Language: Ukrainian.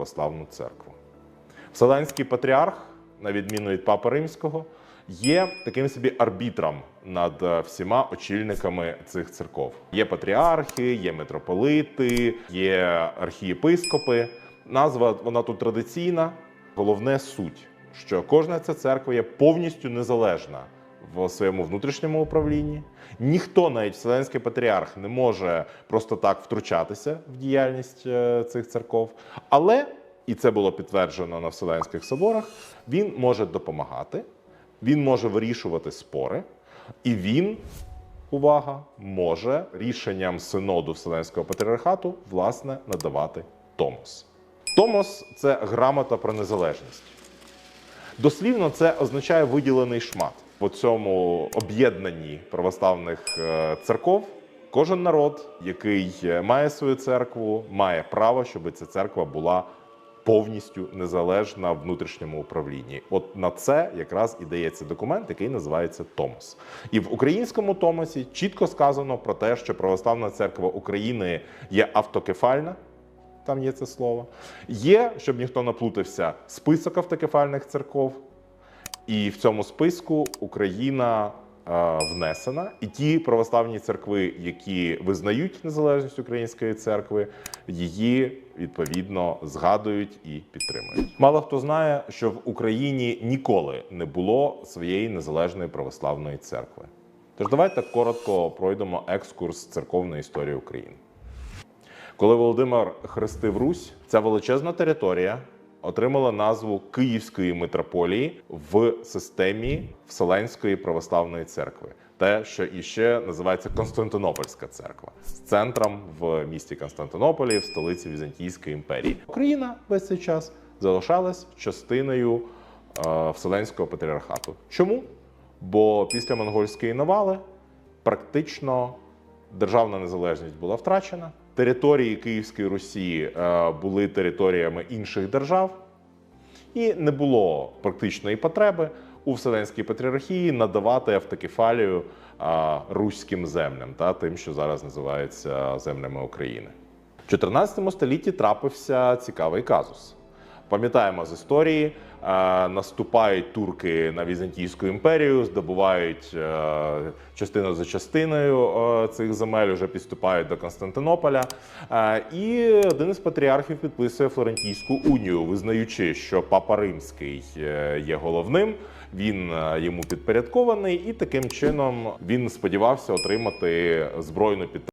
православну церкву. Вселенський патріарх, на відміну від Папи Римського, є таким собі арбітром над е, всіма очільниками цих церков. Є патріархи, є митрополити, є архієпископи. Назва вона тут традиційна. Головне суть, що кожна ця церква є повністю незалежна в своєму внутрішньому управлінні. Ніхто, навіть Вселенський патріарх, не може просто так втручатися в діяльність е, цих церков. Але, і це було підтверджено на Вселенських соборах, він може допомагати, він може вирішувати спори, і він, увага, може рішенням синоду Вселенського патріархату власне надавати томос. Томос це грамота про незалежність. Дослівно це означає виділений шмат. По цьому об'єднанні православних е, церков кожен народ, який е, має свою церкву, має право, щоб ця церква була повністю незалежна в внутрішньому управлінні. От на це якраз і дається документ, який називається Томос. І в українському Томосі чітко сказано про те, що православна церква України є автокефальна там є це слово. Є, щоб ніхто не плутався, список автокефальних церков. І в цьому списку Україна е, внесена. І ті православні церкви, які визнають незалежність української церкви, її відповідно згадують і підтримують. Мало хто знає, що в Україні ніколи не було своєї незалежної православної церкви. Тож давайте коротко пройдемо екскурс церковної історії України. Коли Володимир хрестив Русь, ця величезна територія отримала назву Київської митрополії в системі Вселенської православної церкви. Те, що іще називається Константинопольська церква з центром в місті Константинополі, в столиці Візантійської імперії. Україна весь цей час залишалась частиною е, Вселенського патріархату. Чому? Бо після монгольської навали практично державна незалежність була втрачена. Території Київської Русі е, були територіями інших держав, і не було практичної потреби у Вселенській патріархії надавати автокефалію е, руським землям, та тим, що зараз називається землями України. В 14 столітті трапився цікавий казус. Пам'ятаємо з історії, е, наступають турки на Візантійську імперію, здобувають е, частину за частиною е, цих земель, вже підступають до Константинополя. І один із патріархів підписує Флорентійську унію, визнаючи, що Папа Римський є головним. Він йому підпорядкований, і таким чином він сподівався отримати збройну підтримку